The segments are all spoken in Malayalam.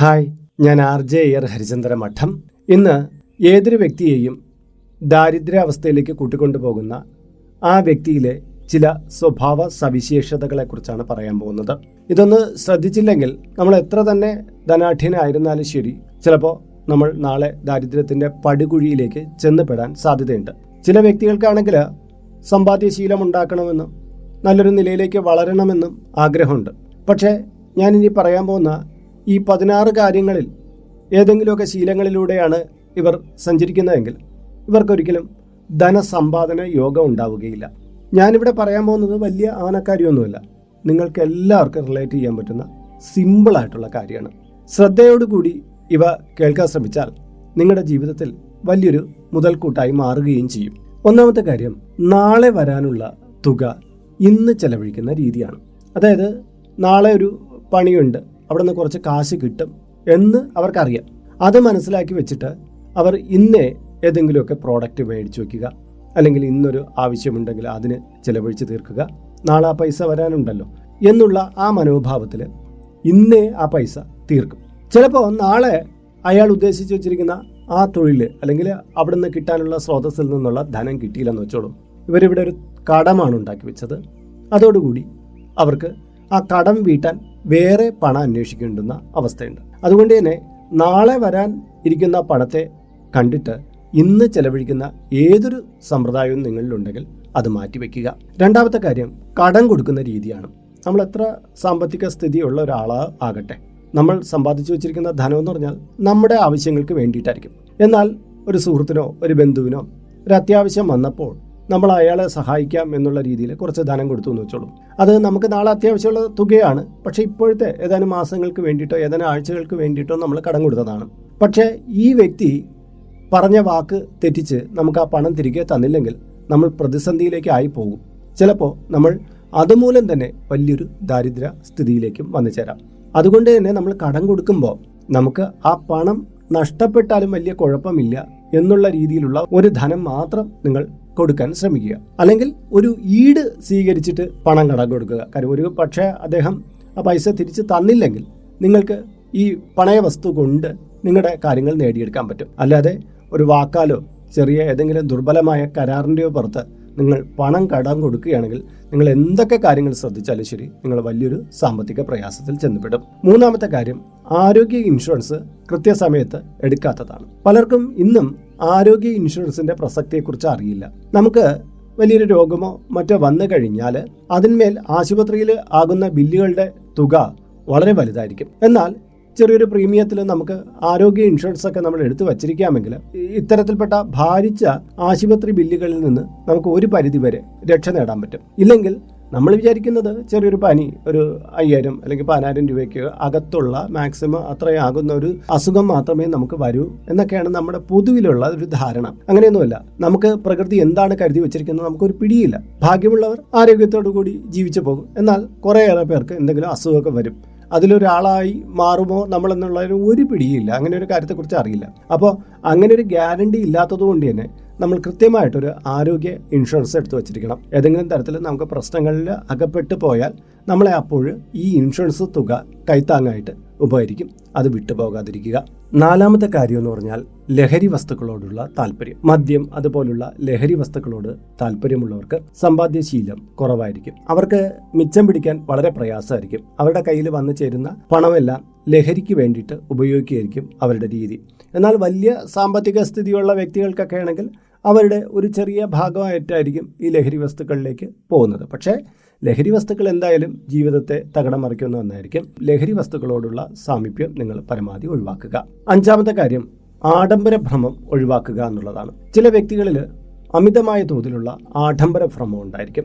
ഹായ് ഞാൻ ആർ ജെ എയർ ഹരിചന്ദ്ര മഠം. ഇന്ന് ഏതൊരു വ്യക്തിയെയും ദാരിദ്ര്യാവസ്ഥയിലേക്ക് കൂട്ടിക്കൊണ്ടുപോകുന്ന ആ വ്യക്തിയിലെ ചില സ്വഭാവ സവിശേഷതകളെക്കുറിച്ചാണ് പറയാൻ പോകുന്നത്. ഇതൊന്ന് ശ്രദ്ധിച്ചില്ലെങ്കിൽ നമ്മൾ എത്ര തന്നെ ധനാഠ്യനായിരുന്നാലും ശരി ചിലപ്പോൾ നമ്മൾ നാളെ ദാരിദ്ര്യത്തിന്റെ പടുകുഴിയിലേക്ക് ചെന്നുപെടാൻ സാധ്യതയുണ്ട്. ചില വ്യക്തികൾക്കാണെങ്കിൽ സമ്പാദ്യശീലം ഉണ്ടാക്കണമെന്നും നല്ലൊരു നിലയിലേക്ക് വളരണമെന്നും ആഗ്രഹമുണ്ട്. പക്ഷേ ഞാനിനി പറയാൻ പോകുന്ന ഈ പതിനാറ് കാര്യങ്ങളിൽ ഏതെങ്കിലുമൊക്കെ ശീലങ്ങളിലൂടെയാണ് ഇവർ സഞ്ചരിക്കുന്നതെങ്കിൽ ഇവർക്കൊരിക്കലും ധനസമ്പാദന യോഗം ഉണ്ടാവുകയില്ല. ഞാനിവിടെ പറയാൻ പോകുന്നത് വലിയ ആനക്കാര്യമൊന്നുമില്ല നിങ്ങൾക്ക് എല്ലാവർക്കും റിലേറ്റ് ചെയ്യാൻ പറ്റുന്ന സിമ്പിളായിട്ടുള്ള കാര്യമാണ്. ശ്രദ്ധയോടുകൂടി ഇവ കേൾക്കാൻ ശ്രമിച്ചാൽ നിങ്ങളുടെ ജീവിതത്തിൽ വലിയൊരു മുതൽക്കൂട്ടായി മാറുകയും ചെയ്യും. ഒന്നാമത്തെ കാര്യം നാളെ വരാനുള്ള തുക ഇന്ന് ചെലവഴിക്കുന്ന രീതിയാണ്. അതായത് നാളെ ഒരു പണിയുണ്ട്. അവിടെ നിന്ന് കുറച്ച് കാശ് കിട്ടും എന്ന് അവർക്കറിയാം. അത് മനസ്സിലാക്കി വെച്ചിട്ട് അവർ ഇന്നേ ഏതെങ്കിലുമൊക്കെ പ്രോഡക്റ്റ് മേടിച്ചു വയ്ക്കുക അല്ലെങ്കിൽ ഇന്നൊരു ആവശ്യമുണ്ടെങ്കിൽ അതിന് ചിലവഴിച്ച് തീർക്കുക. നാളെ ആ പൈസ വരാനുണ്ടല്ലോ എന്നുള്ള ആ മനോഭാവത്തിൽ ഇന്നേ ആ പൈസ തീർക്കും. ചിലപ്പോൾ നാളെ അയാൾ ഉദ്ദേശിച്ച് വെച്ചിരിക്കുന്ന ആ തൊഴിൽ അല്ലെങ്കിൽ അവിടെ നിന്ന് കിട്ടാനുള്ള സ്രോതസ്സിൽ നിന്നുള്ള ധനം കിട്ടിയില്ലെന്ന് വെച്ചോളൂ. ഇവരിവിടെ ഒരു കടമാണ് ഉണ്ടാക്കി വെച്ചത്. അതോടുകൂടി അവർക്ക് ആ കടം വീട്ടാൻ വേറെ പണം അന്വേഷിക്കേണ്ടുന്ന അവസ്ഥയുണ്ട്. അതുകൊണ്ട് തന്നെ നാളെ വരാൻ ഇരിക്കുന്ന പണത്തെ കണ്ടിട്ട് ഇന്ന് ചെലവഴിക്കുന്ന ഏതൊരു സമ്പ്രദായവും നിങ്ങളിലുണ്ടെങ്കിൽ അത് മാറ്റിവെക്കുക. രണ്ടാമത്തെ കാര്യം കടം കൊടുക്കുന്ന രീതിയാണ്. നമ്മൾ എത്ര സാമ്പത്തിക സ്ഥിതിയുള്ള ഒരാളാ ആകട്ടെ. നമ്മൾ സമ്പാദിച്ചു വെച്ചിരിക്കുന്ന ധനം എന്ന് പറഞ്ഞാൽ നമ്മുടെ ആവശ്യങ്ങൾക്ക് വേണ്ടിയിട്ടായിരിക്കും. എന്നാൽ ഒരു സുഹൃത്തിനോ ഒരു ബന്ധുവിനോ ഒരു അത്യാവശ്യം വന്നപ്പോൾ നമ്മൾ അയാളെ സഹായിക്കാം എന്നുള്ള രീതിയിൽ കുറച്ച് ധനം കൊടുത്തു എന്ന് വെച്ചോളൂ. അത് നമുക്ക് നാളെ അത്യാവശ്യമുള്ള തുകയാണ്. പക്ഷേ ഇപ്പോഴത്തെ ഏതാനും മാസങ്ങൾക്ക് വേണ്ടിയിട്ടോ ഏതാനും ആഴ്ചകൾക്ക് വേണ്ടിയിട്ടോ നമ്മൾ കടം കൊടുത്തതാണ്. പക്ഷേ ഈ വ്യക്തി പറഞ്ഞ വാക്ക് തെറ്റിച്ച് നമുക്ക് ആ പണം തിരികെ തന്നില്ലെങ്കിൽ നമ്മൾ പ്രതിസന്ധിയിലേക്ക് ആയി പോകും. ചിലപ്പോൾ നമ്മൾ അതുമൂലം തന്നെ വലിയൊരു ദാരിദ്ര്യ സ്ഥിതിയിലേക്കും വന്നു ചേരാം. അതുകൊണ്ട് തന്നെ നമ്മൾ കടം കൊടുക്കുമ്പോൾ നമുക്ക് ആ പണം നഷ്ടപ്പെട്ടാലും വലിയ കുഴപ്പമില്ല എന്നുള്ള രീതിയിലുള്ള ഒരു ധനം മാത്രം നിങ്ങൾ കൊടുക്കാൻ ശ്രമിക്കുക. അല്ലെങ്കിൽ ഒരു ഈട് സ്വീകരിച്ചിട്ട് പണം കടം കൊടുക്കുക. കാര്യം ഒരു പക്ഷേ അദ്ദേഹം ആ പൈസ തിരിച്ച് തന്നില്ലെങ്കിൽ നിങ്ങൾക്ക് ഈ പണയ വസ്തു കൊണ്ട് നിങ്ങളുടെ കാര്യങ്ങൾ നേടിയെടുക്കാൻ പറ്റും. അല്ലാതെ ഒരു വാക്കാലോ ചെറിയ ഏതെങ്കിലും ദുർബലമായ കരാറിന്റെയോ പുറത്ത് നിങ്ങൾ പണം കടം കൊടുക്കുകയാണെങ്കിൽ നിങ്ങൾ എന്തൊക്കെ കാര്യങ്ങൾ ശ്രദ്ധിച്ചാലും ശരി നിങ്ങൾ വലിയൊരു സാമ്പത്തിക പ്രയാസത്തിൽ ചെന്നുപെടും. മൂന്നാമത്തെ കാര്യം ആരോഗ്യ ഇൻഷുറൻസ് കൃത്യസമയത്ത് എടുക്കാത്തതാണ്. പലർക്കും ഇന്നും ആരോഗ്യ ഇൻഷുറൻസിന്റെ പ്രസക്തിയെക്കുറിച്ച് അറിയില്ല. നമുക്ക് വലിയൊരു രോഗമോ മറ്റോ വന്നു കഴിഞ്ഞാൽ അതിന്മേൽ ആശുപത്രിയിൽ ആകുന്ന ബില്ലുകളുടെ തുക വളരെ വലുതായിരിക്കും. എന്നാൽ ചെറിയൊരു പ്രീമിയത്തിൽ നമുക്ക് ആരോഗ്യ ഇൻഷുറൻസ് ഒക്കെ നമ്മൾ എടുത്തു വച്ചിരിക്കാമെങ്കിൽ ഇത്തരത്തിൽപ്പെട്ട ഭാരിച്ച ആശുപത്രി ബില്ലുകളിൽ നിന്ന് നമുക്ക് ഒരു പരിധി വരെ രക്ഷ നേടാൻ പറ്റും. ഇല്ലെങ്കിൽ നമ്മൾ വിചാരിക്കുന്നത് ചെറിയൊരു പനി ഒരു അയ്യായിരം അല്ലെങ്കിൽ പതിനായിരം രൂപയ്ക്ക് അകത്തുള്ള മാക്സിമം അത്രയാകുന്ന ഒരു അസുഖം മാത്രമേ നമുക്ക് വരൂ എന്നൊക്കെയാണ് നമ്മുടെ പൊതുവിലുള്ള ഒരു ധാരണ. അങ്ങനെയൊന്നുമല്ല. നമുക്ക് പ്രകൃതി എന്താണ് കരുതി വെച്ചിരിക്കുന്നത് നമുക്കൊരു പിടിയില്ല. ഭാഗ്യമുള്ളവർ ആരോഗ്യത്തോടു കൂടി ജീവിച്ചു പോകും. എന്നാൽ കുറേയേറെ പേർക്ക് എന്തെങ്കിലും അസുഖമൊക്കെ വരും. അതിലൊരാളായി മാറുമോ നമ്മളെന്നുള്ളതിന് ഒരു പിടിയില്ല. അങ്ങനെ ഒരു കാര്യത്തെക്കുറിച്ച് അറിയില്ല. അപ്പോൾ അങ്ങനെ ഒരു ഗ്യാരണ്ടി ഇല്ലാത്തത് കൊണ്ട് തന്നെ നമ്മൾ കൃത്യമായിട്ടൊരു ആരോഗ്യ ഇൻഷുറൻസ് എടുത്തു വച്ചിരിക്കണം. ഏതെങ്കിലും തരത്തിൽ നമുക്ക് പ്രശ്നങ്ങളിൽ അകപ്പെട്ടു പോയാൽ നമ്മളെ അപ്പോൾ ഈ ഇൻഷുറൻസ് തുക കൈത്താങ്ങായിട്ട് ഉപകരിക്കും. അത് വിട്ടുപോകാതിരിക്കുക. നാലാമത്തെ കാര്യം എന്ന് പറഞ്ഞാൽ ലഹരി വസ്തുക്കളോടുള്ള താല്പര്യം. മദ്യം അതുപോലുള്ള ലഹരി വസ്തുക്കളോട് താല്പര്യമുള്ളവർക്ക് സമ്പാദ്യശീലം കുറവായിരിക്കും. അവർക്ക് മിച്ചം പിടിക്കാൻ വളരെ പ്രയാസമായിരിക്കും. അവരുടെ കയ്യിൽ വന്നു ചേരുന്ന പണമെല്ലാം ലഹരിക്ക് വേണ്ടിയിട്ട് ഉപയോഗിക്കുകയായിരിക്കും അവരുടെ രീതി. എന്നാൽ വലിയ സാമ്പത്തിക സ്ഥിതിയുള്ള വ്യക്തികൾക്കൊക്കെ ആണെങ്കിൽ അവരുടെ ഒരു ചെറിയ ഭാഗമായിട്ടായിരിക്കും ഈ ലഹരി വസ്തുക്കളിലേക്ക് പോകുന്നത്. പക്ഷേ ലഹരി വസ്തുക്കൾ എന്തായാലും ജീവിതത്തെ തകടം മറിക്കുന്ന ഒന്നായിരിക്കും. ലഹരി വസ്തുക്കളോടുള്ള സാമീപ്യം നിങ്ങൾ പരമാവധി ഒഴിവാക്കുക. അഞ്ചാമത്തെ കാര്യം ആഡംബര ഭ്രമം ഒഴിവാക്കുക എന്നുള്ളതാണ്. ചില വ്യക്തികളിൽ അമിതമായ തോതിലുള്ള ആഡംബര ഭ്രമം ഉണ്ടായിരിക്കും.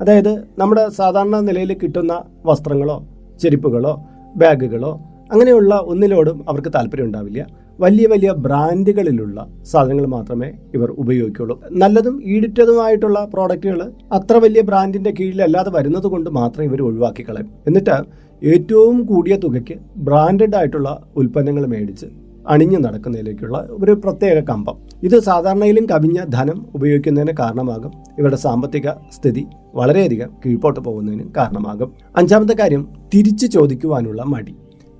അതായത് നമ്മുടെ സാധാരണ നിലയിൽ കിട്ടുന്ന വസ്ത്രങ്ങളോ ചെരുപ്പുകളോ ബാഗുകളോ അങ്ങനെയുള്ള ഒന്നിലോടും അവർക്ക് താല്പര്യം ഉണ്ടാവില്ല. വലിയ വലിയ ബ്രാൻഡുകളിലുള്ള സാധനങ്ങൾ മാത്രമേ ഇവർ ഉപയോഗിക്കുള്ളൂ. നല്ലതും ഈടിറ്റതുമായിട്ടുള്ള പ്രോഡക്റ്റുകൾ അത്ര വലിയ ബ്രാൻഡിന്റെ കീഴിലല്ലാതെ വരുന്നത് കൊണ്ട് മാത്രം ഇവർ ഒഴിവാക്കി കളയും. എന്നിട്ട് ഏറ്റവും കൂടിയ തുകയ്ക്ക് ബ്രാൻഡഡ് ആയിട്ടുള്ള ഉൽപ്പന്നങ്ങൾ മേടിച്ച് അണിഞ്ഞു നടക്കുന്നതിലേക്കുള്ള ഒരു പ്രത്യേക കമ്പം. ഇത് സാധാരണയിലും കവിഞ്ഞ ധനം ഉപയോഗിക്കുന്നതിന് കാരണമാകും. ഇവരുടെ സാമ്പത്തിക സ്ഥിതി വളരെയധികം കീഴ്പോട്ട് പോകുന്നതിന് കാരണമാകും. അഞ്ചാമത്തെ കാര്യം തിരിച്ചു ചോദിക്കുവാനുള്ള മടി.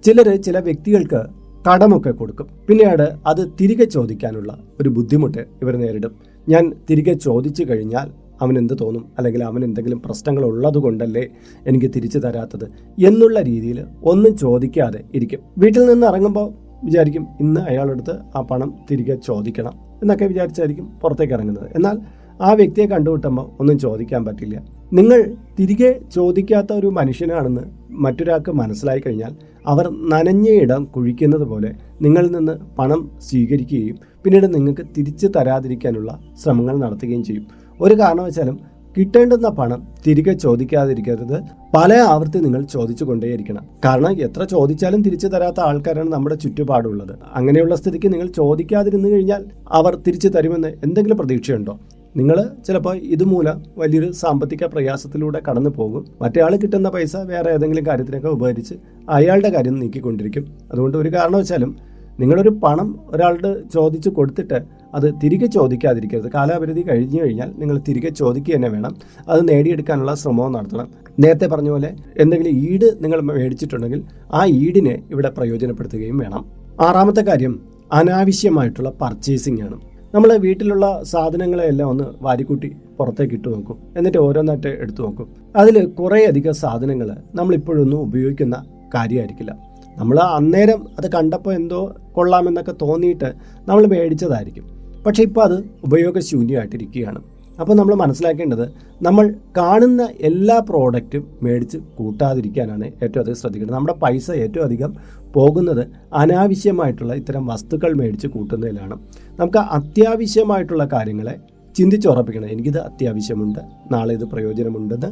ചിലർ ചില വ്യക്തികൾക്ക് കടമൊക്കെ കൊടുക്കും. പിന്നീട് അത് തിരികെ ചോദിക്കാനുള്ള ഒരു ബുദ്ധിമുട്ട് ഇവർ നേരിടും. ഞാൻ തിരികെ ചോദിച്ചു കഴിഞ്ഞാൽ അവൻ എന്ത് തോന്നും? അല്ലെങ്കിൽ അവൻ എന്തെങ്കിലും പ്രശ്നങ്ങൾ ഉള്ളത് കൊണ്ടല്ലേ എനിക്ക് തിരിച്ചു തരാത്തത് എന്നുള്ള രീതിയിൽ ഒന്നും ചോദിക്കാതെ ഇരിക്കും. വീട്ടിൽ നിന്ന് ഇറങ്ങുമ്പോൾ വിചാരിക്കും ഇന്ന് അയാളെടുത്ത് ആ പണം തിരികെ ചോദിക്കണം എന്നൊക്കെ വിചാരിച്ചായിരിക്കും പുറത്തേക്ക് ഇറങ്ങുന്നത്. എന്നാൽ ആ വ്യക്തിയെ കണ്ടുമുട്ടുമ്പോൾ ഒന്നും ചോദിക്കാൻ പറ്റില്ല. നിങ്ങൾ തിരികെ ചോദിക്കാത്ത ഒരു മനുഷ്യനാണെന്ന് മറ്റൊരാൾക്ക് മനസ്സിലായി കഴിഞ്ഞാൽ അവർ നനഞ്ഞ ഇടം കുഴിക്കുന്നത് പോലെ നിങ്ങളിൽ നിന്ന് പണം സ്വീകരിക്കുകയും പിന്നീട് നിങ്ങൾക്ക് തിരിച്ചു തരാതിരിക്കാനുള്ള ശ്രമങ്ങൾ നടത്തുകയും ചെയ്യും. ഒരു കാരണവശാലും കിട്ടേണ്ടുന്ന പണം തിരികെ ചോദിക്കാതിരിക്കരുത്. പല ആവർത്തി നിങ്ങൾ ചോദിച്ചു കൊണ്ടേയിരിക്കണം കാരണം എത്ര ചോദിച്ചാലും തിരിച്ചു തരാത്ത ആൾക്കാരാണ് നമ്മുടെ ചുറ്റുപാടുള്ളത്. അങ്ങനെയുള്ള സ്ഥിതിക്ക് നിങ്ങൾ ചോദിക്കാതിരുന്നു കഴിഞ്ഞാൽ അവർ തിരിച്ചു തരുമെന്ന് എന്തെങ്കിലും പ്രതീക്ഷയുണ്ടോ? നിങ്ങൾ ചിലപ്പോൾ ഇതുമൂലം വലിയൊരു സാമ്പത്തിക പ്രയാസത്തിലൂടെ കടന്നു പോകും. മറ്റേ ആൾ കിട്ടുന്ന പൈസ വേറെ ഏതെങ്കിലും കാര്യത്തിനൊക്കെ ഉപകരിച്ച് അയാളുടെ കാര്യം നീക്കിക്കൊണ്ടിരിക്കും. അതുകൊണ്ട് ഒരു കാരണവശാലും നിങ്ങളൊരു പണം ഒരാളുടെ ചോദിച്ച് കൊടുത്തിട്ട് അത് തിരികെ ചോദിക്കാതിരിക്കരുത്. കാലാവധി കഴിഞ്ഞു കഴിഞ്ഞാൽ നിങ്ങൾ തിരികെ ചോദിക്കുക തന്നെ വേണം. അത് നേടിയെടുക്കാനുള്ള ശ്രമവും നടത്തണം. നേരത്തെ പറഞ്ഞ പോലെ എന്തെങ്കിലും ഈട് നിങ്ങൾ മേടിച്ചിട്ടുണ്ടെങ്കിൽ ആ ഈടിനെ ഇവിടെ പ്രയോജനപ്പെടുത്തുകയും വേണം. ആറാമത്തെ കാര്യം അനാവശ്യമായിട്ടുള്ള പർച്ചേസിംഗ് ആണ്. നമ്മൾ വീട്ടിലുള്ള സാധനങ്ങളെല്ലാം ഒന്ന് വാരിക്കൂട്ടി പുറത്തേക്ക് ഇട്ട് നോക്കും. എന്നിട്ട് ഓരോന്നായിട്ട് എടുത്തു നോക്കും. അതിൽ കുറേയധികം സാധനങ്ങൾ നമ്മളിപ്പോഴൊന്നും ഉപയോഗിക്കുന്ന കാര്യമായിരിക്കില്ല നമ്മൾ അന്നേരം അത് കണ്ടപ്പോൾ എന്തോ കൊള്ളാമെന്നൊക്കെ തോന്നിയിട്ട് നമ്മൾ മേടിച്ചതായിരിക്കും. പക്ഷേ ഇപ്പോൾ അത് ഉപയോഗശൂന്യമായിട്ടിരിക്കുകയാണ്. അപ്പോൾ നമ്മൾ മനസ്സിലാക്കേണ്ടത് നമ്മൾ കാണുന്ന എല്ലാ പ്രോഡക്റ്റും മേടിച്ച് കൂട്ടാതിരിക്കാനാണ് ഏറ്റവും അധികം ശ്രദ്ധിക്കേണ്ടത്. നമ്മുടെ പൈസ ഏറ്റവും അധികം പോകുന്നത് അനാവശ്യമായിട്ടുള്ള ഇത്തരം വസ്തുക്കൾ മേടിച്ച് കൂട്ടുന്നതിലാണ്. നമുക്ക് അത്യാവശ്യമായിട്ടുള്ള കാര്യങ്ങളെ ചിന്തിച്ചുറപ്പിക്കണം എനിക്കിത് അത്യാവശ്യമുണ്ട് നാളെ ഇത് പ്രയോജനമുണ്ടെന്ന്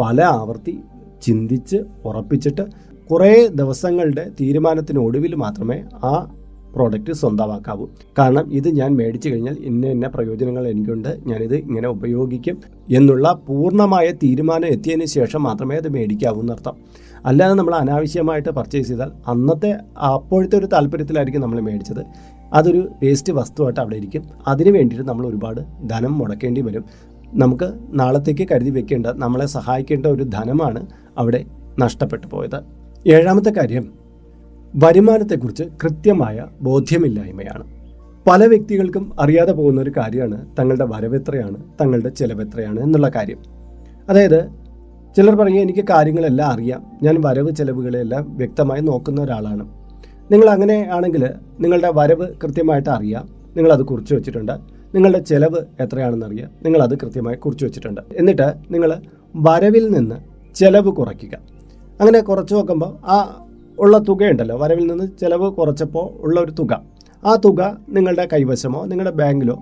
പല ആവർത്തി ചിന്തിച്ച് ഉറപ്പിച്ചിട്ട് കുറേ ദിവസങ്ങളുടെ തീരുമാനത്തിനൊടുവിൽ മാത്രമേ ആ പ്രോഡക്റ്റ് സ്വന്തമാക്കാവൂ. കാരണം ഇത് ഞാൻ മേടിച്ചു കഴിഞ്ഞാൽ ഇന്ന ഇന്ന പ്രയോജനങ്ങൾ എനിക്കുണ്ട് ഞാനിത് ഇങ്ങനെ ഉപയോഗിക്കും എന്നുള്ള പൂർണമായ തീരുമാനം എത്തിയതിന് ശേഷം മാത്രമേ അത് മേടിക്കാവൂ എന്നർത്ഥം. അല്ലാതെ നമ്മൾ അനാവശ്യമായിട്ട് പർച്ചേസ് ചെയ്താൽ അന്നത്തെ അപ്പോഴത്തെ ഒരു താല്പര്യത്തിലായിരിക്കും നമ്മൾ മേടിച്ചത്. അതൊരു വേസ്റ്റ് വസ്തുവായിട്ട് അവിടെ ഇരിക്കും. അതിനു വേണ്ടിയിട്ട് നമ്മൾ ഒരുപാട് ധനം മുടക്കേണ്ടി വരും. നമുക്ക് നാളത്തേക്ക് കരുതി വെക്കേണ്ട നമ്മളെ സഹായിക്കേണ്ട ഒരു ധനമാണ് അവിടെ നഷ്ടപ്പെട്ടു പോയത്. ഏഴാമത്തെ കാര്യം വരുമാനത്തെക്കുറിച്ച് കൃത്യമായ ബോധ്യമില്ലായ്മയാണ്. പല വ്യക്തികൾക്കും അറിയാതെ പോകുന്ന ഒരു കാര്യമാണ് തങ്ങളുടെ വരവെത്രയാണ് തങ്ങളുടെ ചിലവെത്രയാണ് എന്നുള്ള കാര്യം. അതായത് ചിലർ പറയും എനിക്ക് കാര്യങ്ങളെല്ലാം അറിയാം. ഞാൻ വരവ് ചിലവുകളെല്ലാം വ്യക്തമായി നോക്കുന്ന ഒരാളാണ്. നിങ്ങൾ അങ്ങനെ ആണെങ്കിൽ നിങ്ങളുടെ വരവ് കൃത്യമായിട്ട് അറിയാം. നിങ്ങളത് കുറിച്ച് വെച്ചിട്ടുണ്ട്. നിങ്ങളുടെ ചിലവ് എത്രയാണെന്ന് അറിയാം. നിങ്ങളത് കൃത്യമായി കുറിച്ച് വെച്ചിട്ടുണ്ട്. എന്നിട്ട് നിങ്ങൾ വരവിൽ നിന്ന് ചിലവ് കുറയ്ക്കുക. അങ്ങനെ കുറച്ച് നോക്കുമ്പോൾ ആ ഉള്ള തുകയുണ്ടല്ലോ. വരവിൽ നിന്ന് ചിലവ് കുറച്ചപ്പോൾ ഉള്ള ഒരു തുക. ആ തുക നിങ്ങളുടെ കൈവശമോ നിങ്ങളുടെ ബാങ്കിലോ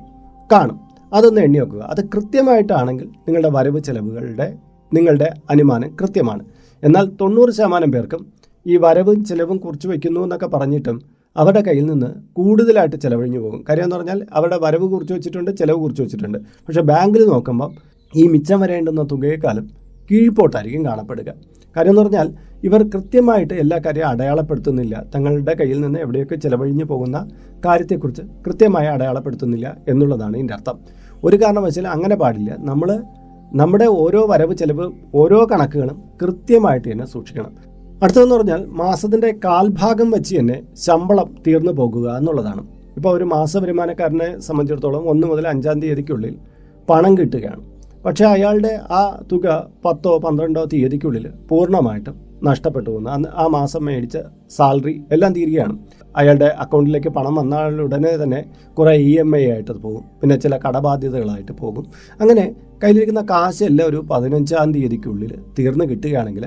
കാണും. അതൊന്ന് എണ്ണി വെക്കുക. അത് കൃത്യമായിട്ടാണെങ്കിൽ നിങ്ങളുടെ വരവ് ചിലവുകളുടെ നിങ്ങളുടെ അനുമാനം കൃത്യമാണ്. എന്നാൽ തൊണ്ണൂറ് ശതമാനം പേർക്കും ഈ വരവും ചിലവും കുറിച്ച് വയ്ക്കുന്നു എന്നൊക്കെ പറഞ്ഞിട്ടും അവരുടെ കയ്യിൽ നിന്ന് കൂടുതലായിട്ട് ചിലവഴിഞ്ഞു പോകും. കാര്യം എന്ന് പറഞ്ഞാൽ അവരുടെ വരവ് കുറിച്ച് വെച്ചിട്ടുണ്ട് ചിലവ് കുറിച്ച് വെച്ചിട്ടുണ്ട്. പക്ഷേ ബാങ്കിൽ നോക്കുമ്പം ഈ മിച്ചം വരേണ്ടുന്ന തുകയെക്കാളും കീഴ്പോട്ടായിരിക്കും കാണപ്പെടുക. കാര്യം എന്ന് പറഞ്ഞാൽ ഇവർ കൃത്യമായിട്ട് എല്ലാ കാര്യവും അടയാളപ്പെടുത്തുന്നില്ല. തങ്ങളുടെ കയ്യിൽ നിന്ന് എവിടെയൊക്കെ ചിലവഴിഞ്ഞു പോകുന്ന കാര്യത്തെക്കുറിച്ച് കൃത്യമായി അടയാളപ്പെടുത്തുന്നില്ല എന്നുള്ളതാണ് ഇതിന്റെ അർത്ഥം. ഒരു കാരണവശാൽ അങ്ങനെ പാടില്ല. നമ്മൾ നമ്മുടെ ഓരോ വരവ് ചിലവ് ഓരോ കണക്കുകളും കൃത്യമായിട്ട് തന്നെ സൂക്ഷിക്കണം. അടുത്തതെന്ന് പറഞ്ഞാൽ മാസത്തിന്റെ കാൽഭാഗം വെച്ച് തന്നെ ശമ്പളം തീർന്നു പോകുക എന്നുള്ളതാണ്. ഇപ്പോൾ ഒരു മാസ വരുമാനക്കാരനെ സംബന്ധിച്ചിടത്തോളം ഒന്ന് മുതൽ അഞ്ചാം തീയതിക്കുള്ളിൽ പണം കിട്ടുകയാണ്. പക്ഷേ അയാളുടെ ആ തുക പത്തോ പന്ത്രണ്ടോ തീയതിക്കുള്ളിൽ പൂർണമായിട്ടും നഷ്ടപ്പെട്ടു പോകുന്നു അന്ന് ആ മാസം മേടിച്ച സാലറി എല്ലാം തീരുകയാണ്. അയാളുടെ അക്കൗണ്ടിലേക്ക് പണം വന്നാൽ ഉടനെ തന്നെ കുറേ ഇ എം ഐ ആയിട്ട് പോകും. പിന്നെ ചില കടബാധ്യതകളായിട്ട് പോകും. അങ്ങനെ കയ്യിലിരിക്കുന്ന കാശെല്ലാം ഒരു പതിനഞ്ചാം തീയതിക്കുള്ളിൽ തീർന്നു കിട്ടുകയാണെങ്കിൽ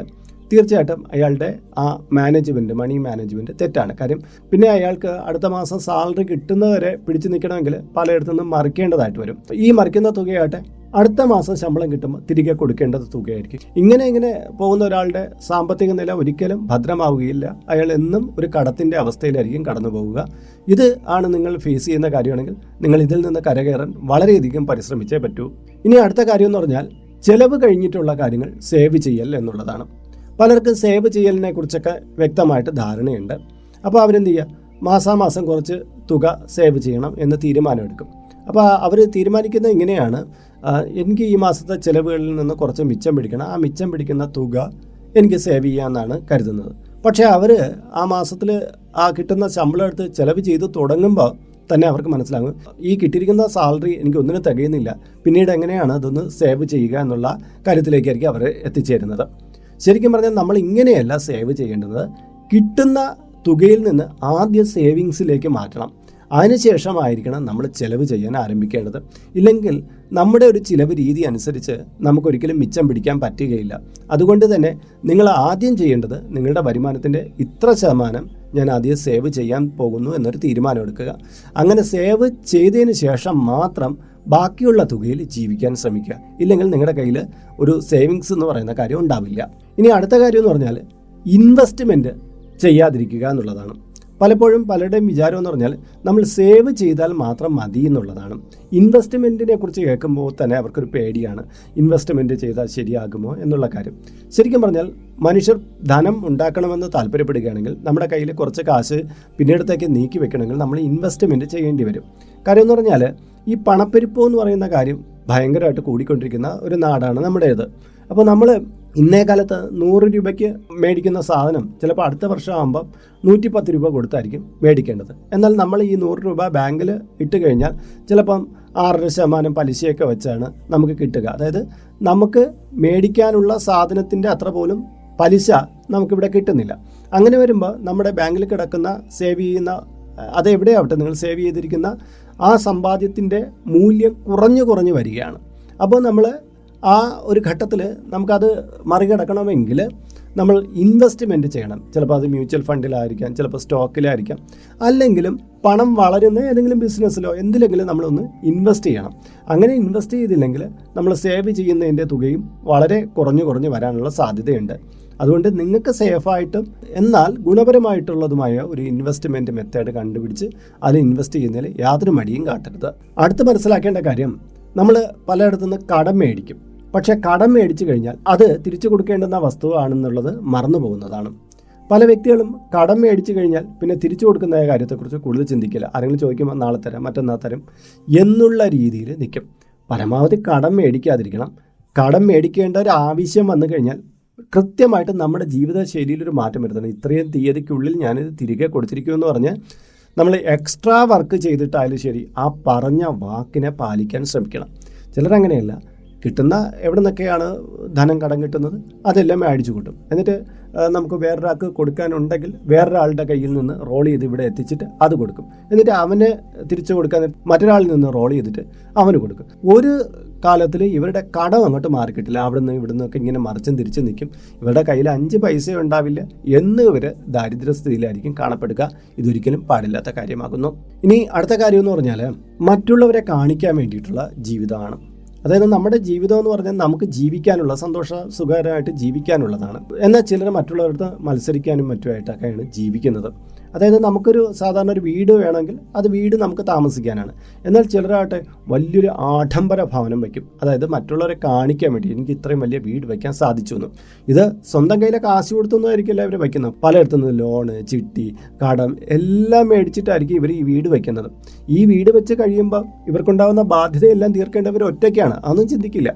തീർച്ചയായിട്ടും അയാളുടെ ആ മാനേജ്മെന്റ് മണി മാനേജ്മെന്റ് തെറ്റാണ്. കാര്യം പിന്നെ അയാൾക്ക് അടുത്ത മാസം സാലറി കിട്ടുന്നവരെ പിടിച്ചു നിൽക്കണമെങ്കിൽ പലയിടത്തു നിന്നും മറിക്കേണ്ടതായിട്ട് വരും. ഈ മറിക്കുന്ന തുകയായിട്ട് അടുത്ത മാസം ശമ്പളം കിട്ടുമ്പോൾ തിരികെ കൊടുക്കേണ്ടത് തുകയായിരിക്കും. ഇങ്ങനെ ഇങ്ങനെ പോകുന്ന ഒരാളുടെ സാമ്പത്തിക നില ഒരിക്കലും ഭദ്രമാവുകയില്ല. അയാൾ എന്നും ഒരു കടത്തിന്റെ അവസ്ഥയിലായിരിക്കും കടന്നു പോവുക. ഇത് ആണ് നിങ്ങൾ ഫേസ് ചെയ്യുന്ന കാര്യമാണെങ്കിൽ നിങ്ങൾ ഇതിൽ നിന്ന് കരകയറാൻ വളരെയധികം പരിശ്രമിച്ചേ പറ്റൂ. ഇനി അടുത്ത കാര്യം എന്ന് പറഞ്ഞാൽ ചെലവ് കഴിഞ്ഞിട്ടുള്ള കാര്യങ്ങൾ സേവ് ചെയ്യൽ എന്നുള്ളതാണ്. പലർക്കും സേവ് ചെയ്യലിനെ കുറിച്ചൊക്കെ വ്യക്തമായിട്ട് ധാരണയുണ്ട്. അപ്പോൾ അവരെന്ത് ചെയ്യുക? മാസാമാസം കുറച്ച് തുക സേവ് ചെയ്യണം എന്ന് തീരുമാനമെടുക്കും. അപ്പോൾ അവർ തീരുമാനിക്കുന്നത് ഇങ്ങനെയാണ്. എനിക്ക് ഈ മാസത്തെ ചിലവുകളിൽ നിന്ന് കുറച്ച് മിച്ചം പിടിക്കണം. ആ മിച്ചം പിടിക്കുന്ന തുക എനിക്ക് സേവ് ചെയ്യാമെന്നാണ് കരുതുന്നത്. പക്ഷേ അവർ ആ മാസത്തിൽ ആ കിട്ടുന്ന ശമ്പളം എടുത്ത് ചിലവ് ചെയ്ത് തുടങ്ങുമ്പോൾ തന്നെ അവർക്ക് മനസ്സിലാകും ഈ കിട്ടിയിരിക്കുന്ന സാലറി എനിക്ക് ഒന്നിനും തികയുന്നില്ല. പിന്നീട് എങ്ങനെയാണ് അതൊന്ന് സേവ് ചെയ്യുക എന്നുള്ള കാര്യത്തിലേക്കായിരിക്കും അവർ എത്തിച്ചേരുന്നത്. ശരിക്കും പറഞ്ഞാൽ നമ്മൾ ഇങ്ങനെയല്ല സേവ് ചെയ്യേണ്ടത്. കിട്ടുന്ന തുകയിൽ നിന്ന് ആദ്യ സേവിങ്സിലേക്ക് മാറ്റണം. അതിനുശേഷമായിരിക്കണം നമ്മൾ ചിലവ് ചെയ്യാൻ ആരംഭിക്കേണ്ടത്. ഇല്ലെങ്കിൽ നമ്മുടെ ഒരു ചിലവ് രീതി അനുസരിച്ച് നമുക്കൊരിക്കലും മിച്ചം പിടിക്കാൻ പറ്റുകയില്ല. അതുകൊണ്ട് തന്നെ നിങ്ങൾ ആദ്യം ചെയ്യേണ്ടത് നിങ്ങളുടെ വരുമാനത്തിന്റെ ഇത്ര ശതമാനം ഞാൻ ആദ്യം സേവ് ചെയ്യാൻ പോകുന്നു എന്നൊരു തീരുമാനം എടുക്കുക. അങ്ങനെ സേവ് ചെയ്തതിന് ശേഷം മാത്രം ബാക്കിയുള്ള തുകയിൽ ജീവിക്കാൻ ശ്രമിക്കുക. ഇല്ലെങ്കിൽ നിങ്ങളുടെ കയ്യിൽ ഒരു സേവിങ്സ് എന്ന് പറയുന്ന കാര്യം ഉണ്ടാവില്ല. ഇനി അടുത്ത കാര്യം എന്ന് പറഞ്ഞാൽ ഇൻവെസ്റ്റ്മെന്റ് ചെയ്യാതിരിക്കുക എന്നുള്ളതാണ്. പലപ്പോഴും പലരുടെയും വിചാരം എന്ന് പറഞ്ഞാൽ നമ്മൾ സേവ് ചെയ്താൽ മാത്രം മതി എന്നുള്ളതാണ്. ഇൻവെസ്റ്റ്മെന്റിനെ കുറിച്ച് കേൾക്കുമ്പോൾ തന്നെ അവർക്കൊരു പേടിയാണ്. ഇൻവെസ്റ്റ്മെന്റ് ചെയ്താൽ ശരിയാകുമോ എന്നുള്ള കാര്യം. ശരിക്കും പറഞ്ഞാൽ മനുഷ്യർ ധനം ഉണ്ടാക്കണമെന്ന് താല്പര്യപ്പെടുകയാണെങ്കിൽ നമ്മുടെ കയ്യിൽ കുറച്ച് കാശ് പിന്നീടത്തേക്ക് നീക്കി വെക്കണമെങ്കിൽ നമ്മൾ ഇൻവെസ്റ്റ്മെന്റ് ചെയ്യേണ്ടി വരും. കാര്യം എന്ന് പറഞ്ഞാൽ ഈ പണപ്പെരുപ്പം എന്ന് പറയുന്ന കാര്യം ഭയങ്കരമായിട്ട് കൂടിക്കൊണ്ടിരിക്കുന്ന ഒരു നാടാണ് നമ്മുടേത്. അപ്പോൾ നമ്മൾ ഇന്നേ കാലത്ത് നൂറ് രൂപയ്ക്ക് മേടിക്കുന്ന സാധനം ചിലപ്പോൾ അടുത്ത വർഷമാകുമ്പം നൂറ്റി പത്ത് രൂപ കൊടുത്തായിരിക്കും മേടിക്കേണ്ടത്. എന്നാൽ നമ്മൾ ഈ നൂറ് രൂപ ബാങ്കിൽ ഇട്ട് കഴിഞ്ഞാൽ ചിലപ്പം ആറര ശതമാനം പലിശയൊക്കെ വെച്ചാണ് നമുക്ക് കിട്ടുക. അതായത് നമുക്ക് മേടിക്കാനുള്ള സാധനത്തിന്റെ അത്ര പോലും പലിശ നമുക്കിവിടെ കിട്ടുന്നില്ല. അങ്ങനെ വരുമ്പോൾ നമ്മുടെ ബാങ്കിൽ കിടക്കുന്ന സേവ് ചെയ്യുന്ന അത് എവിടെയാവട്ടെ നിങ്ങൾ സേവ് ചെയ്തിരിക്കുന്ന ആ സമ്പാദ്യത്തിന്റെ മൂല്യം കുറഞ്ഞു കുറഞ്ഞു വരികയാണ്. അപ്പോൾ നമ്മൾ ആ ഒരു ഘട്ടത്തിൽ നമുക്കത് മറികടക്കണമെങ്കിൽ നമ്മൾ ഇൻവെസ്റ്റ്മെന്റ് ചെയ്യണം. ചിലപ്പോൾ അത് മ്യൂച്വൽ ഫണ്ടിലായിരിക്കാം ചിലപ്പോൾ സ്റ്റോക്കിലായിരിക്കാം അല്ലെങ്കിലും പണം വളരുന്ന ഏതെങ്കിലും ബിസിനസ്സിലോ എന്തിലെങ്കിലും നമ്മളൊന്ന് ഇൻവെസ്റ്റ് ചെയ്യണം. അങ്ങനെ ഇൻവെസ്റ്റ് ചെയ്തില്ലെങ്കിൽ നമ്മൾ സേവ് ചെയ്യുന്നതിന്റെ തുകയും വളരെ കുറഞ്ഞു കുറഞ്ഞു വരാനുള്ള സാധ്യതയുണ്ട്. അതുകൊണ്ട് നിങ്ങൾക്ക് സേഫായിട്ടും എന്നാൽ ഗുണപരമായിട്ടുള്ളതുമായ ഒരു ഇൻവെസ്റ്റ്മെന്റ് മെത്തേഡ് കണ്ടുപിടിച്ച് അതിൽ ഇൻവെസ്റ്റ് ചെയ്യുന്നതിൽ യാതൊരു മടിയും കാട്ടരുത്. അടുത്ത് മനസ്സിലാക്കേണ്ട കാര്യം നമ്മൾ പലയിടത്തുനിന്ന് കടം മേടിക്കും. പക്ഷേ കടം മേടിച്ചു കഴിഞ്ഞാൽ അത് തിരിച്ചു കൊടുക്കേണ്ടുന്ന വസ്തുവാണെന്നുള്ളത് മറന്നു പോകുന്നതാണ് പല വ്യക്തികളും കടം മേടിച്ചു കഴിഞ്ഞാൽ പിന്നെ തിരിച്ചു കൊടുക്കുന്ന കാര്യത്തെക്കുറിച്ച് കൂടുതൽ ചിന്തിക്കില്ല. ആരെങ്കിലും ചോദിക്കുമ്പോൾ നാളെ തരാം മറ്റന്നാൾ തരാം എന്നുള്ള രീതിയിൽ നിൽക്കും. പരമാവധി കടം മേടിക്കാതിരിക്കണം. കടം മേടിക്കേണ്ട ഒരു ആവശ്യം വന്നു കഴിഞ്ഞാൽ കൃത്യമായിട്ട് നമ്മുടെ ജീവിതശൈലിയിൽ ഒരു മാറ്റം വരുത്തണം ഇത്രയും തീയതിക്കുള്ളിൽ ഞാനിത് തിരികെ കൊടുത്തിരിക്കുമെന്ന് പറഞ്ഞ് നമ്മൾ എക്സ്ട്രാ വർക്ക് ചെയ്തിട്ടായാലും ശരി ആ പറഞ്ഞ വാക്കിനെ പാലിക്കാൻ ശ്രമിക്കണം. ചിലരങ്ങനെയല്ല. കിട്ടുന്ന എവിടെ നിന്നൊക്കെയാണ് ധനം കടം കിട്ടുന്നത്? അതെല്ലാം മേടിച്ചു കൂട്ടും. എന്നിട്ട് നമുക്ക് വേറൊരാൾക്ക് കൊടുക്കാനുണ്ടെങ്കിൽ വേറൊരാളുടെ കയ്യിൽ നിന്ന് റോൾ ചെയ്ത് ഇവിടെ എത്തിച്ചിട്ട് അത് കൊടുക്കും. എന്നിട്ട് അവനെ തിരിച്ചു കൊടുക്കാൻ മറ്റൊരാളിൽ നിന്ന് റോൾ ചെയ്തിട്ട് അവന് കൊടുക്കും. ഒരു കാലത്തിൽ ഇവരുടെ കടം അങ്ങോട്ട് മാറിക്കിട്ടില്ല. അവിടെ നിന്ന് ഇവിടെ നിന്നൊക്കെ ഇങ്ങനെ മറിച്ചും തിരിച്ച് നിൽക്കും. ഇവരുടെ കയ്യിൽ അഞ്ച് പൈസ ഉണ്ടാവില്ല. എന്ന് ഇവർ ദാരിദ്ര്യസ്ഥിതിയിലായിരിക്കും കാണപ്പെടുക. ഇതൊരിക്കലും പാടില്ലാത്ത കാര്യമാകുന്നു. ഇനി അടുത്ത കാര്യം എന്ന് പറഞ്ഞാൽ മറ്റുള്ളവരെ കാണിക്കാൻ വേണ്ടിയിട്ടുള്ള ജീവിതമാണ്. അതായത് നമ്മുടെ ജീവിതം എന്ന് പറഞ്ഞാൽ നമുക്ക് ജീവിക്കാനുള്ള സന്തോഷ സുഖകരമായിട്ട് ജീവിക്കാനുള്ളതാണ്. എന്നാൽ ചിലർ മറ്റുള്ളവരുടെ മത്സരിക്കാനും മറ്റുമായിട്ടൊക്കെയാണ് ജീവിക്കുന്നത്. അതായത് നമുക്കൊരു സാധാരണ ഒരു വീട് വേണമെങ്കിൽ അത് വീട് നമുക്ക് താമസിക്കാനാണ്. എന്നാൽ ചിലരാകട്ടെ വലിയൊരു ആഡംബര ഭവനം വയ്ക്കും. അതായത് മറ്റുള്ളവരെ കാണിക്കാൻ വേണ്ടി എനിക്ക് ഇത്രയും വലിയ വീട് വയ്ക്കാൻ സാധിച്ചു എന്ന് ഇത് സ്വന്തം കയ്യിലെ കാശ് കൊടുത്തൊന്നും ആയിരിക്കില്ല ഇവർ വയ്ക്കുന്നത്. പലയിടത്തു നിന്ന് ലോണ് ചിട്ടി കടം എല്ലാം മേടിച്ചിട്ടായിരിക്കും ഇവർ ഈ വീട് വയ്ക്കുന്നത്. ഈ വീട് വെച്ച് കഴിയുമ്പോൾ ഇവർക്കുണ്ടാകുന്ന ബാധ്യതയെല്ലാം തീർക്കേണ്ടവർ ഒറ്റയ്ക്കാണ്. അതൊന്നും ചിന്തിക്കില്ല.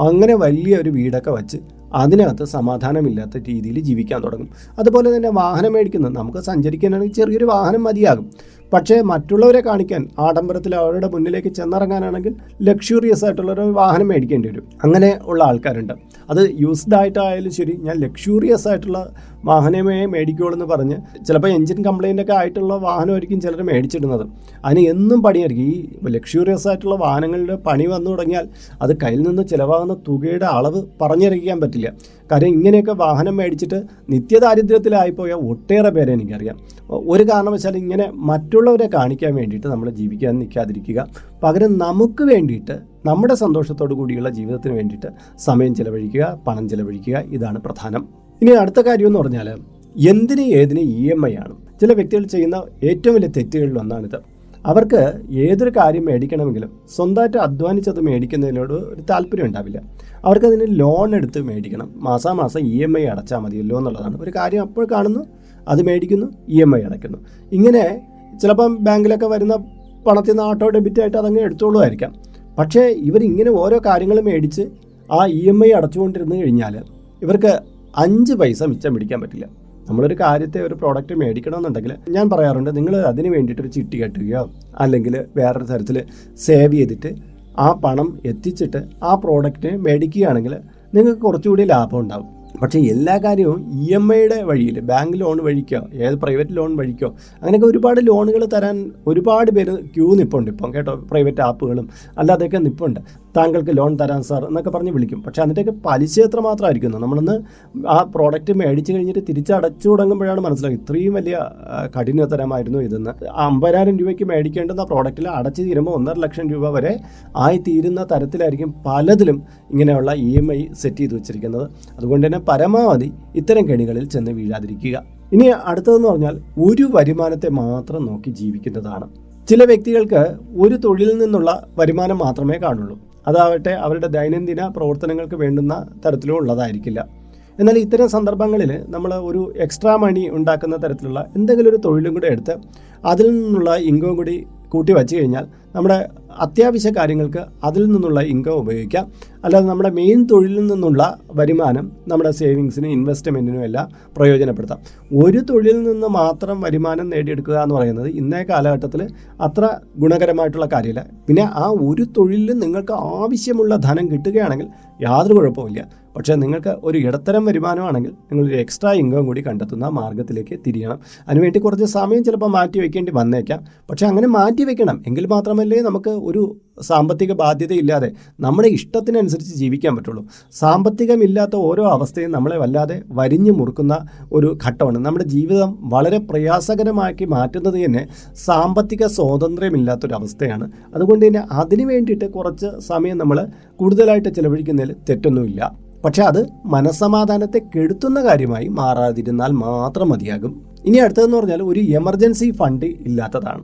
അങ്ങനെ വലിയ ഒരു വീടൊക്കെ വച്ച് അതിനകത്ത് സമാധാനമില്ലാത്ത രീതിയിൽ ജീവിക്കാൻ തുടങ്ങും. അതുപോലെ തന്നെ വാഹനം മേടിക്കുന്നത് നമുക്ക് സഞ്ചരിക്കാനാണെങ്കിൽ ചെറിയൊരു വാഹനം മതിയാകും. പക്ഷേ മറ്റുള്ളവരെ കാണിക്കാൻ ആഡംബരത്തിൽ അവരുടെ മുന്നിലേക്ക് ചെന്നിറങ്ങാനാണെങ്കിൽ ലക്ഷൂറിയസ് ആയിട്ടുള്ള ഒരു വാഹനം മേടിക്കേണ്ടി വരും. അങ്ങനെ ഉള്ള ആൾക്കാരുണ്ട്. അത് യൂസ്ഡ് ആയിട്ടായാലും ശരി ഞാൻ ലക്ഷൂറിയസ് ആയിട്ടുള്ള വാഹനമേ മേടിക്കുള്ളൂ എന്ന് പറഞ്ഞ് ചിലപ്പോൾ എഞ്ചിൻ കംപ്ലൈന്റ് ഒക്കെ ആയിട്ടുള്ള വാഹനമായിരിക്കും ചിലർ മേടിച്ചിടുന്നത്. അതിന് എന്നും പണിയായിരിക്കും. ഈ ലക്ഷൂറിയസ് ആയിട്ടുള്ള വാഹനങ്ങളുടെ പണി വന്നു തുടങ്ങിയാൽ അത് കയ്യിൽ നിന്ന് ചിലവാകുന്ന തുകയുടെ അളവ് പറഞ്ഞറിയിക്കാൻ പറ്റില്ല. കാര്യം ഇങ്ങനെയൊക്കെ വാഹനം മേടിച്ചിട്ട് നിത്യദാരിദ്ര്യത്തിലായിപ്പോയ ഒട്ടേറെ പേരെ എനിക്കറിയാം. ഒരു കാരണവശാലും ഇങ്ങനെ മറ്റുള്ളവരെ കാണിക്കാൻ വേണ്ടിയിട്ട് നമ്മൾ ജീവിക്കാൻ നിൽക്കാതിരിക്കുക. പകരം നമുക്ക് വേണ്ടിയിട്ട് നമ്മുടെ സന്തോഷത്തോടു കൂടിയുള്ള ജീവിതത്തിന് വേണ്ടിയിട്ട് സമയം ചിലവഴിക്കുക പണം ചിലവഴിക്കുക ഇതാണ് പ്രധാനം. ഇനി അടുത്ത കാര്യം എന്ന് പറഞ്ഞാൽ എന്തിന് ഏതിന് ഇ എം ഐ ആണ്. ചില വ്യക്തികൾ ചെയ്യുന്ന ഏറ്റവും വലിയ തെറ്റുകളിൽ ഒന്നാണിത് അവർക്ക് ഏതൊരു കാര്യം മേടിക്കണമെങ്കിലും സ്വന്തമായിട്ട് അധ്വാനിച്ചത് മേടിക്കുന്നതിനോട് ഒരു താല്പര്യം ഉണ്ടാവില്ല. അവർക്കതിന് ലോൺ എടുത്ത് മേടിക്കണം. മാസാമാസം ഇ എം ഐ അടച്ചാൽ മതിയല്ലോ എന്നുള്ളതാണ്. ഒരു കാര്യം അപ്പോൾ കാണുന്നു അത് മേടിക്കുന്നു ഇ എം ഐ അടയ്ക്കുന്നു. ഇങ്ങനെ ചിലപ്പം ബാങ്കിലൊക്കെ വരുന്ന പണത്തിൽ നിന്ന് ഓട്ടോ ഡെബിറ്റ് ആയിട്ട് അതങ്ങ് എടുത്തോളുമായിരിക്കാം. പക്ഷേ ഇവരിങ്ങനെ ഓരോ കാര്യങ്ങൾ മേടിച്ച് ആ ഇ എം ഐ അടച്ചുകൊണ്ടിരുന്ന് കഴിഞ്ഞാൽ ഇവർക്ക് അഞ്ച് പൈസ മിച്ചം പിടിക്കാൻ പറ്റില്ല. നമ്മളൊരു കാര്യത്തെ ഒരു പ്രോഡക്റ്റ് മേടിക്കണമെന്നുണ്ടെങ്കിൽ ഞാൻ പറയാറുണ്ട് നിങ്ങൾ അതിന് വേണ്ടിയിട്ടൊരു ചിട്ടി കെട്ടുകയോ അല്ലെങ്കിൽ വേറൊരു തരത്തിൽ സേവ് ചെയ്തിട്ട് ആ പണം എത്തിച്ചിട്ട് ആ പ്രോഡക്റ്റ് മേടിക്കുകയാണെങ്കിൽ നിങ്ങൾക്ക് കുറച്ചുകൂടി ലാഭം ഉണ്ടാവും. പക്ഷേ എല്ലാ കാര്യവും ഇ എം ഐയുടെ വഴിയിൽ ബാങ്ക് ലോൺ വഴിക്കോ ഏത് പ്രൈവറ്റ് ലോൺ വഴിക്കോ അങ്ങനെയൊക്കെ ഒരുപാട് ലോണുകൾ തരാൻ ഒരുപാട് പേര് ക്യൂ നിപ്പുണ്ട് ഇപ്പം കേട്ടോ പ്രൈവറ്റ് ആപ്പുകളും അല്ലാതെയൊക്കെ നിപ്പുണ്ട്. താങ്കൾക്ക് ലോൺ തരാൻ സാർ എന്നൊക്കെ പറഞ്ഞ് വിളിക്കും. പക്ഷേ അതിന്റെയൊക്കെ പലിശ എത്ര മാത്രമായിരിക്കുന്നു? നമ്മളൊന്ന് ആ പ്രോഡക്റ്റ് മേടിച്ച് കഴിഞ്ഞിട്ട് തിരിച്ചടച്ചു തുടങ്ങുമ്പോഴാണ് മനസ്സിലാക്കുക ഇത്രയും വലിയ കഠിനതരമായിരുന്നു ഇതെന്ന്. അമ്പതിനായിരം രൂപയ്ക്ക് മേടിക്കേണ്ടുന്ന പ്രോഡക്റ്റിൽ അടച്ചു തീരുമ്പോൾ ഒന്നര ലക്ഷം രൂപ വരെ ആയി തീരുന്ന തരത്തിലായിരിക്കും പലതിലും ഇങ്ങനെയുള്ള ഇ എം ഐ സെറ്റ് ചെയ്ത് വെച്ചിരിക്കുന്നത്. അതുകൊണ്ട് തന്നെ പരമാവധി ഇത്തരം കെണികളിൽ ചെന്ന് വീഴാതിരിക്കുക. ഇനി അടുത്തതെന്ന് പറഞ്ഞാൽ ഒരു വരുമാനത്തെ മാത്രം നോക്കി ജീവിക്കുന്നതാണ്. ചില വ്യക്തികൾക്ക് ഒരു തൊഴിലിൽ നിന്നുള്ള വരുമാനം മാത്രമേ കാണുള്ളൂ. അതാവട്ടെ അവരുടെ ദൈനംദിന പ്രവർത്തനങ്ങൾക്ക് വേണ്ടുന്ന തരത്തിലും ഉള്ളതായിരിക്കില്ല. എന്നാൽ ഇത്തരം സന്ദർഭങ്ങളിൽ നമ്മൾ ഒരു എക്സ്ട്രാ മണി ഉണ്ടാക്കുന്ന തരത്തിലുള്ള എന്തെങ്കിലും ഒരു തൊഴിലും കൂടെ എടുത്ത് അതിൽ നിന്നുള്ള ഇൻകം കൂടി കൂട്ടി വച്ചു കഴിഞ്ഞാൽ നമ്മുടെ അത്യാവശ്യ കാര്യങ്ങൾക്ക് അതിൽ നിന്നുള്ള ഇൻകം ഉപയോഗിക്കാം. അല്ലാതെ നമ്മുടെ മെയിൻ തൊഴിലിൽ നിന്നുള്ള വരുമാനം നമ്മുടെ സേവിങ്സിനും ഇൻവെസ്റ്റ്മെന്റിനും എല്ലാം പ്രയോജനപ്പെടുത്താം. ഒരു തൊഴിലിൽ നിന്ന് മാത്രം വരുമാനം നേടിയെടുക്കുക എന്ന് പറയുന്നത് ഇന്നേ കാലഘട്ടത്തിൽ അത്ര ഗുണകരമായിട്ടുള്ള കാര്യമില്ല. പിന്നെ ആ ഒരു തൊഴിലിൽ നിങ്ങൾക്ക് ആവശ്യമുള്ള ധനം കിട്ടുകയാണെങ്കിൽ യാതൊരു കുഴപ്പമില്ല പക്ഷേ നിങ്ങൾക്ക് ഒരു ഇടത്തരം വരുമാനമാണെങ്കിൽ നിങ്ങളൊരു എക്സ്ട്രാ ഇൻകം കൂടി കണ്ടെത്തുന്ന മാർഗത്തിലേക്ക് തിരിയണം. അതിനുവേണ്ടി കുറച്ച് സമയം ചിലപ്പോൾ മാറ്റി വയ്ക്കേണ്ടി വന്നേക്കാം. പക്ഷേ അങ്ങനെ മാറ്റി വയ്ക്കണം. എങ്കിൽ മാത്രമല്ലേ നമുക്ക് ഒരു സാമ്പത്തിക ബാധ്യതയില്ലാതെ നമ്മുടെ ഇഷ്ടത്തിനനുസരിച്ച് ജീവിക്കാൻ പറ്റുള്ളൂ. സാമ്പത്തികമില്ലാത്ത ഓരോ അവസ്ഥയും നമ്മളെ വല്ലാതെ വരിഞ്ഞു മുറുക്കുന്ന ഒരു ഘട്ടമാണ്. നമ്മുടെ ജീവിതം വളരെ പ്രയാസകരമാക്കി മാറ്റുന്നത് തന്നെ സാമ്പത്തിക സ്വാതന്ത്ര്യമില്ലാത്തൊരവസ്ഥയാണ്. അതുകൊണ്ട് തന്നെ അതിനു വേണ്ടിയിട്ട് കുറച്ച് സമയം നമ്മൾ കൂടുതലായിട്ട് ചിലവഴിക്കുന്നതിൽ തെറ്റൊന്നുമില്ല. പക്ഷെ അത് മനസ്സമാധാനത്തെ കെടുത്തുന്ന കാര്യമായി മാറാതിരുന്നാൽ മാത്രം മതിയാകും. ഇനി അടുത്തതെന്ന് പറഞ്ഞാൽ ഒരു എമർജൻസി ഫണ്ട് ഇല്ലാത്തതാണ്.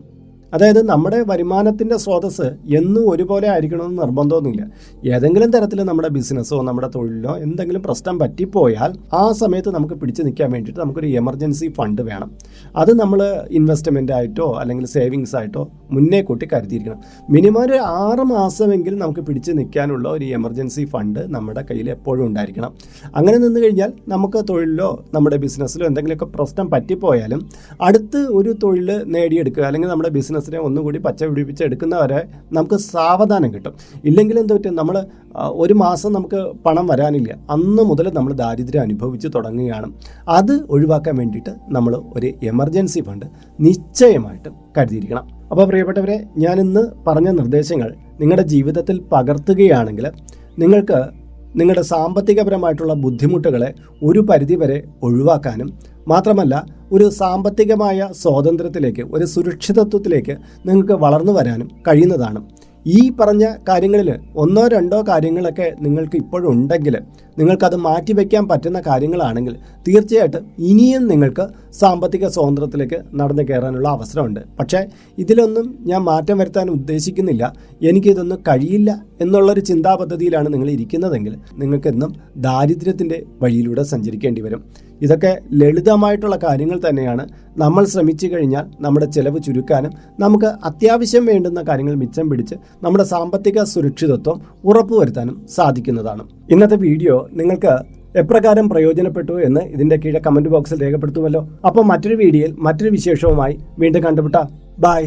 അതായത് നമ്മുടെ വരുമാനത്തിന്റെ സ്രോതസ്സ് എന്നും ഒരുപോലെ ആയിരിക്കണമെന്ന് നിർബന്ധമൊന്നുമില്ല. ഏതെങ്കിലും തരത്തിൽ നമ്മുടെ ബിസിനസ്സോ നമ്മുടെ തൊഴിലിനോ എന്തെങ്കിലും പ്രശ്നം പറ്റിപ്പോയാൽ ആ സമയത്ത് നമുക്ക് പിടിച്ചു നിൽക്കാൻ വേണ്ടിയിട്ട് നമുക്കൊരു എമർജൻസി ഫണ്ട് വേണം. അത് നമ്മൾ ഇൻവെസ്റ്റ്മെന്റ് ആയിട്ടോ അല്ലെങ്കിൽ സേവിങ്സ് ആയിട്ടോ മുന്നേ കൂട്ടി കരുതിയിരിക്കണം. മിനിമം ഒരു ആറ് മാസമെങ്കിലും നമുക്ക് പിടിച്ചു നിൽക്കാനുള്ള ഒരു എമർജൻസി ഫണ്ട് നമ്മുടെ കയ്യിൽ എപ്പോഴും ഉണ്ടായിരിക്കണം. അങ്ങനെ നിന്ന് കഴിഞ്ഞാൽ നമുക്ക് തൊഴിലിലോ നമ്മുടെ ബിസിനസ്സിലോ എന്തെങ്കിലുമൊക്കെ പ്രശ്നം പറ്റിപ്പോയാലും അടുത്ത് ഒരു തൊഴിൽ നേടിയെടുക്കുക അല്ലെങ്കിൽ നമ്മുടെ ബിസിനസ്സിനെ ഒന്നുകൂടി പച്ച പിടിപ്പിച്ച് എടുക്കുന്നവരെ നമുക്ക് സാവധാനം കിട്ടും. ഇല്ലെങ്കിൽ എന്താ പറ്റും നമ്മൾ ഒരു മാസം നമുക്ക് പണം വരാനില്ല. അന്ന് മുതൽ നമ്മൾ ദാരിദ്ര്യം അനുഭവിച്ച് തുടങ്ങുകയാണ്. അത് ഒഴിവാക്കാൻ വേണ്ടിയിട്ട് നമ്മൾ ഒരു എമർജൻസി ഫണ്ട് നിശ്ചയമായിട്ടും കരുതിയിരിക്കണം. അപ്പോൾ പ്രിയപ്പെട്ടവരെ ഞാൻ ഇന്ന് പറഞ്ഞ നിർദ്ദേശങ്ങൾ നിങ്ങളുടെ ജീവിതത്തിൽ പകർത്തുകയാണെങ്കിൽ നിങ്ങൾക്ക് നിങ്ങളുടെ സാമ്പത്തികപരമായിട്ടുള്ള ബുദ്ധിമുട്ടുകളെ ഒരു പരിധിവരെ ഒഴിവാക്കാനും മാത്രമല്ല ഒരു സാമ്പത്തികമായ സ്വാതന്ത്ര്യത്തിലേക്ക് ഒരു സുരക്ഷിതത്വത്തിലേക്ക് നിങ്ങൾക്ക് വളർന്നു വരാനും കഴിയുന്നതാണ്. ഈ പറഞ്ഞ കാര്യങ്ങളിൽ ഒന്നോ രണ്ടോ കാര്യങ്ങളൊക്കെ നിങ്ങൾക്ക് ഇപ്പോഴും ഉണ്ടെങ്കിൽ നിങ്ങൾക്കത് മാറ്റിവെക്കാൻ പറ്റുന്ന കാര്യങ്ങളാണെങ്കിൽ തീർച്ചയായിട്ടും ഇനിയും നിങ്ങൾക്ക് സാമ്പത്തിക സ്വാതന്ത്ര്യത്തിലേക്ക് നടന്നു കയറാനുള്ള അവസരമുണ്ട്. പക്ഷേ ഇതിലൊന്നും ഞാൻ മാറ്റം വരുത്താൻ ഉദ്ദേശിക്കുന്നില്ല. എനിക്കിതൊന്നും കഴിയില്ല എന്നുള്ളൊരു ചിന്താ പദ്ധതിയിലാണ് നിങ്ങൾ ഇരിക്കുന്നതെങ്കിൽ നിങ്ങൾക്കെന്നും ദാരിദ്ര്യത്തിന്റെ വഴിയിലൂടെ സഞ്ചരിക്കേണ്ടി വരും. ഇതൊക്കെ ലളിതമായിട്ടുള്ള കാര്യങ്ങൾ തന്നെയാണ്. നമ്മൾ ശ്രമിച്ചു കഴിഞ്ഞാൽ നമ്മുടെ ചിലവ് ചുരുക്കാനും നമുക്ക് അത്യാവശ്യം വേണ്ടുന്ന കാര്യങ്ങൾ മിച്ചം പിടിച്ച് നമ്മുടെ സാമ്പത്തിക സുരക്ഷിതത്വം ഉറപ്പുവരുത്താനും സാധിക്കുന്നതാണ്. ഇന്നത്തെ വീഡിയോ നിങ്ങൾക്ക് എപ്രകാരം പ്രയോജനപ്പെട്ടു എന്ന് ഇതിന്റെ കീഴെ കമന്റ് ബോക്സിൽ രേഖപ്പെടുത്തുമല്ലോ. അപ്പോൾ മറ്റൊരു വീഡിയോയിൽ മറ്റൊരു വിശേഷവുമായി വീണ്ടും കണ്ടുപിട്ടാം ബായ്